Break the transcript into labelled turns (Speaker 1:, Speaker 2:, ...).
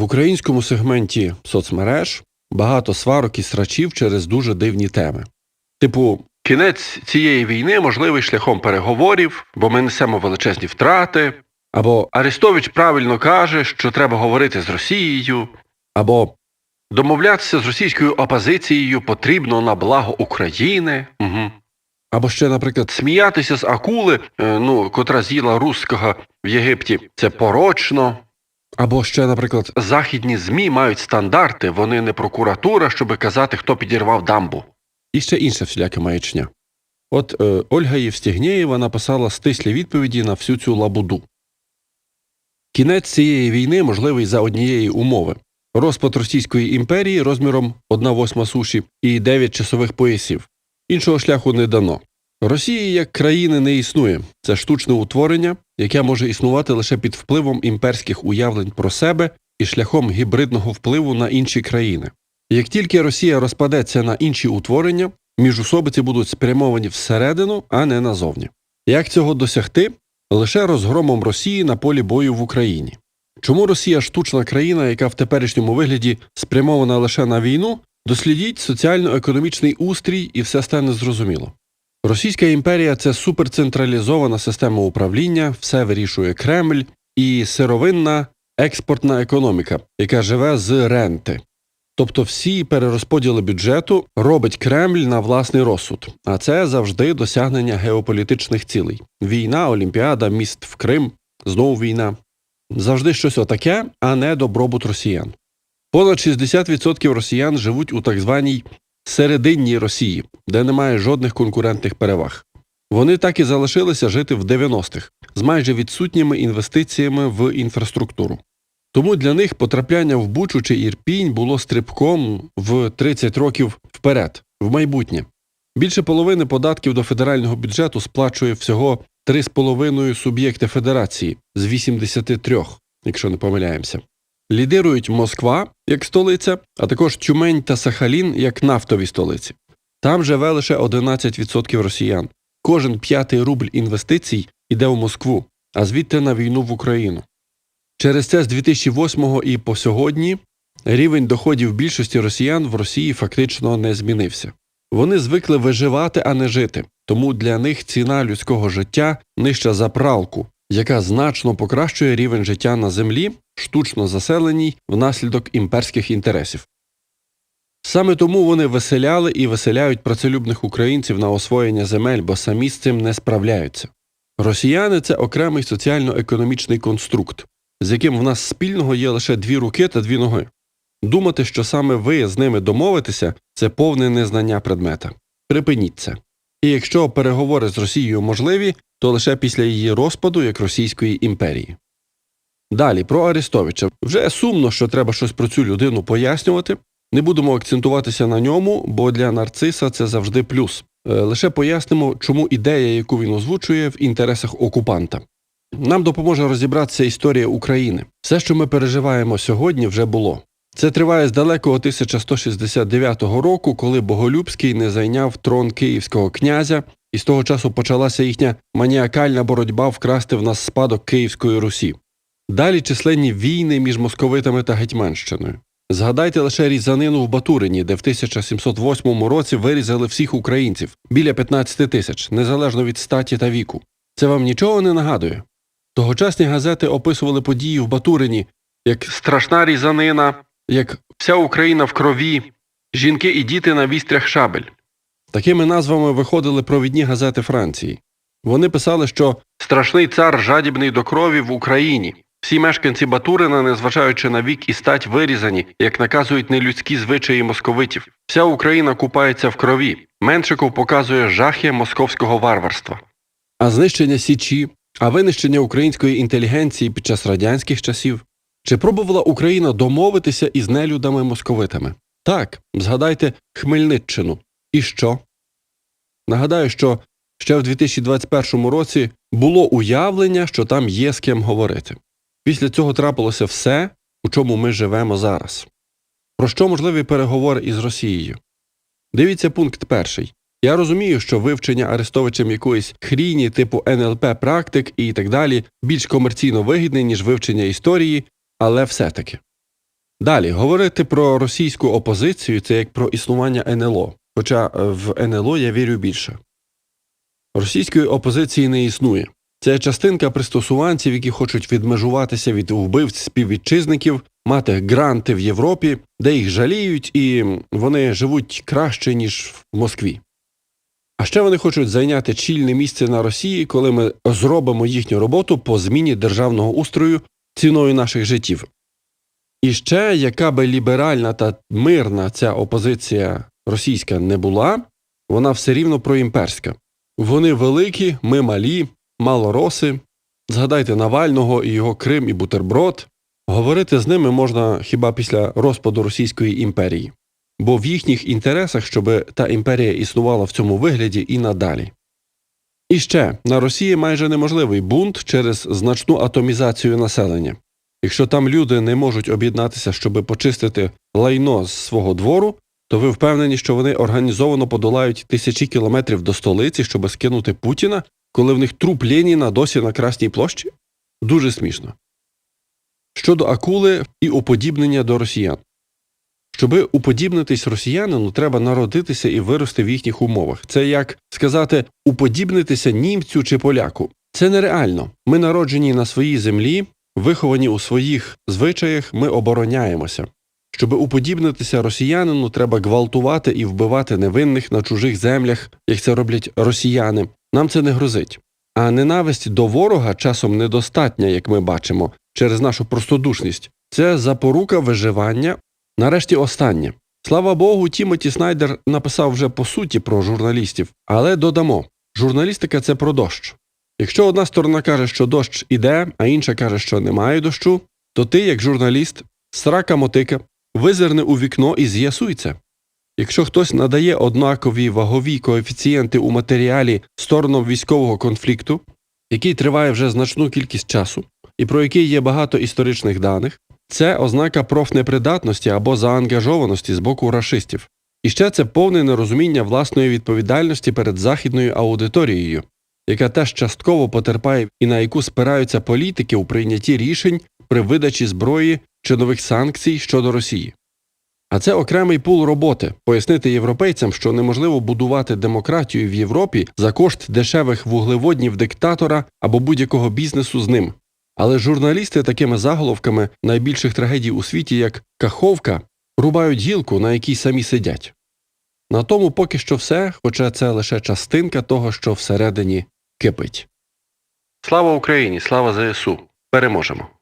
Speaker 1: В українському сегменті соцмереж багато сварок і срачів через дуже дивні теми. Типу, кінець цієї війни можливий шляхом переговорів, бо ми несемо величезні втрати. Або Арестович правильно каже, що треба говорити з Росією, або домовлятися з російською опозицією потрібно на благо України. Угу. Або ще, наприклад, сміятися з акули, е, ну, котра з'їла руського в Єгипті, це порочно. Або ще, наприклад, західні ЗМІ мають стандарти, вони не прокуратура, щоби казати, хто підірвав дамбу. І ще інша всіляка маячня. От е, Ольга Євстігнєєва написала стислі відповіді на всю цю лабуду. Кінець цієї війни можливий за однієї умови розпад Російської імперії розміром 1 восьма суші і 9 часових поясів. Іншого шляху не дано. Росії як країни не існує. Це штучне утворення, яке може існувати лише під впливом імперських уявлень про себе і шляхом гібридного впливу на інші країни. Як тільки Росія розпадеться на інші утворення, міжусобиці будуть спрямовані всередину, а не назовні. Як цього досягти? Лише розгромом Росії на полі бою в Україні. Чому Росія штучна країна, яка в теперішньому вигляді спрямована лише на війну? Дослідіть соціально-економічний устрій і все стане зрозуміло. Російська імперія це суперцентралізована система управління, все вирішує Кремль і сировинна експортна економіка, яка живе з ренти. Тобто всі перерозподіли бюджету робить Кремль на власний розсуд, а це завжди досягнення геополітичних цілей. Війна, Олімпіада, міст в Крим, знову війна. Завжди щось отаке, а не добробут росіян. Понад 60% росіян живуть у так званій серединній Росії, де немає жодних конкурентних переваг. Вони так і залишилися жити в 90-х з майже відсутніми інвестиціями в інфраструктуру. Тому для них потрапляння в Бучу чи Ірпінь було стрибком в 30 років вперед, в майбутнє. Більше половини податків до федерального бюджету сплачує всього 3,5 суб'єкти федерації з 83, якщо не помиляємося. Лідирують Москва як столиця, а також Тюмень та Сахалін як нафтові столиці. Там живе лише 11% росіян. Кожен п'ятий рубль інвестицій йде в Москву, а звідти на війну в Україну. Через це з 2008 і по сьогодні рівень доходів більшості росіян в Росії фактично не змінився. Вони звикли виживати, а не жити, тому для них ціна людського життя нижча за пралку, яка значно покращує рівень життя на землі, штучно заселеній внаслідок імперських інтересів. Саме тому вони виселяли і виселяють працелюбних українців на освоєння земель, бо самі з цим не справляються. Росіяни це окремий соціально-економічний конструкт, з яким в нас спільного є лише дві руки та дві ноги. Думати, що саме ви з ними домовитеся, це повне незнання предмета. Припиніть це. І якщо переговори з Росією можливі, то лише після її розпаду як Російської імперії. Далі про Арестовича. Вже сумно, що треба щось про цю людину пояснювати. Не будемо акцентуватися на ньому, бо для нарциса це завжди плюс. Е, Лише пояснимо, чому ідея, яку він озвучує, в інтересах окупанта. Нам допоможе розібратися історія України. Все, що ми переживаємо сьогодні, вже було. Це триває з далекого 1169 року, коли Боголюбський не зайняв трон київського князя, і з того часу почалася їхня маніакальна боротьба вкрасти в нас спадок Київської Русі. Далі численні війни між московитами та Гетьманщиною. Згадайте лише різанину в Батурині, де в 1708 році вирізали всіх українців біля 15 тисяч, незалежно від статі та віку. Це вам нічого не нагадує? Тогочасні газети описували події в Батурині як страшна різанина, як вся Україна в крові, жінки і діти на вістрях шабель. Такими назвами виходили провідні газети Франції. Вони писали, що страшний цар жадібний до крові в Україні. Всі мешканці Батурина, незважаючи на вік і стать, вирізані, як наказують нелюдські звичаї московитів. Вся Україна купається в крові. Меншиков показує жахи московського варварства. А знищення Січі, а винищення української інтелігенції під час радянських часів. Чи пробувала Україна домовитися із нелюдами московитами? Так, згадайте Хмельниччину. І що? Нагадаю, що ще в 2021 році було уявлення, що там є з ким говорити. Після цього трапилося все, у чому ми живемо зараз. Про що можливі переговори із Росією? Дивіться пункт перший. Я розумію, що вивчення Арестовичем якоїсь хріні типу НЛП практик і так далі більш комерційно вигідне, ніж вивчення історії, але все таки. Далі говорити про російську опозицію це як про існування НЛО. Хоча е, в НЛО я вірю більше. Російської опозиції не існує. Це частинка пристосуванців, які хочуть відмежуватися від вбивць співвітчизників, мати гранти в Європі, де їх жаліють, і вони живуть краще, ніж в Москві. А ще вони хочуть зайняти чільне місце на Росії, коли ми зробимо їхню роботу по зміні державного устрою ціною наших життів. І ще, яка би ліберальна та мирна ця опозиція російська не була, вона все рівно проімперська. Вони великі, ми малі, малороси. Згадайте Навального і його Крим і бутерброд. Говорити з ними можна хіба після розпаду Російської імперії, бо в їхніх інтересах, щоб та імперія існувала в цьому вигляді і надалі. І ще на Росії майже неможливий бунт через значну атомізацію населення. Якщо там люди не можуть об'єднатися, щоб почистити лайно з свого двору, то ви впевнені, що вони організовано подолають тисячі кілометрів до столиці, щоб скинути Путіна, коли в них труп Леніна досі на Красній площі? Дуже смішно. Щодо акули і уподібнення до росіян. Щоби уподібнитись росіянину, треба народитися і вирости в їхніх умовах. Це як сказати уподібнитися німцю чи поляку. Це нереально. Ми народжені на своїй землі, виховані у своїх звичаях, ми обороняємося. Щоби уподібнитися росіянину, треба гвалтувати і вбивати невинних на чужих землях, як це роблять росіяни. Нам це не грозить. А ненависть до ворога часом недостатня, як ми бачимо, через нашу простодушність. Це запорука виживання. Нарешті останнє. Слава Богу, Тімоті Снайдер написав вже по суті про журналістів, але додамо: журналістика це про дощ. Якщо одна сторона каже, що дощ іде, а інша каже, що немає дощу, то ти, як журналіст, срака мотика, визирни у вікно і це. Якщо хтось надає однакові вагові коефіцієнти у матеріалі сторонам військового конфлікту, який триває вже значну кількість часу, і про який є багато історичних даних, це ознака профнепридатності або заангажованості з боку рашистів. І ще це повне нерозуміння власної відповідальності перед західною аудиторією, яка теж частково потерпає і на яку спираються політики у прийнятті рішень при видачі зброї чи нових санкцій щодо Росії. А це окремий пул роботи пояснити європейцям, що неможливо будувати демократію в Європі за кошт дешевих вуглеводнів диктатора або будь-якого бізнесу з ним. Але журналісти такими заголовками найбільших трагедій у світі, як Каховка, рубають гілку, на якій самі сидять. На тому поки що все, хоча це лише частинка того, що всередині кипить. Слава Україні! Слава ЗСУ! Переможемо!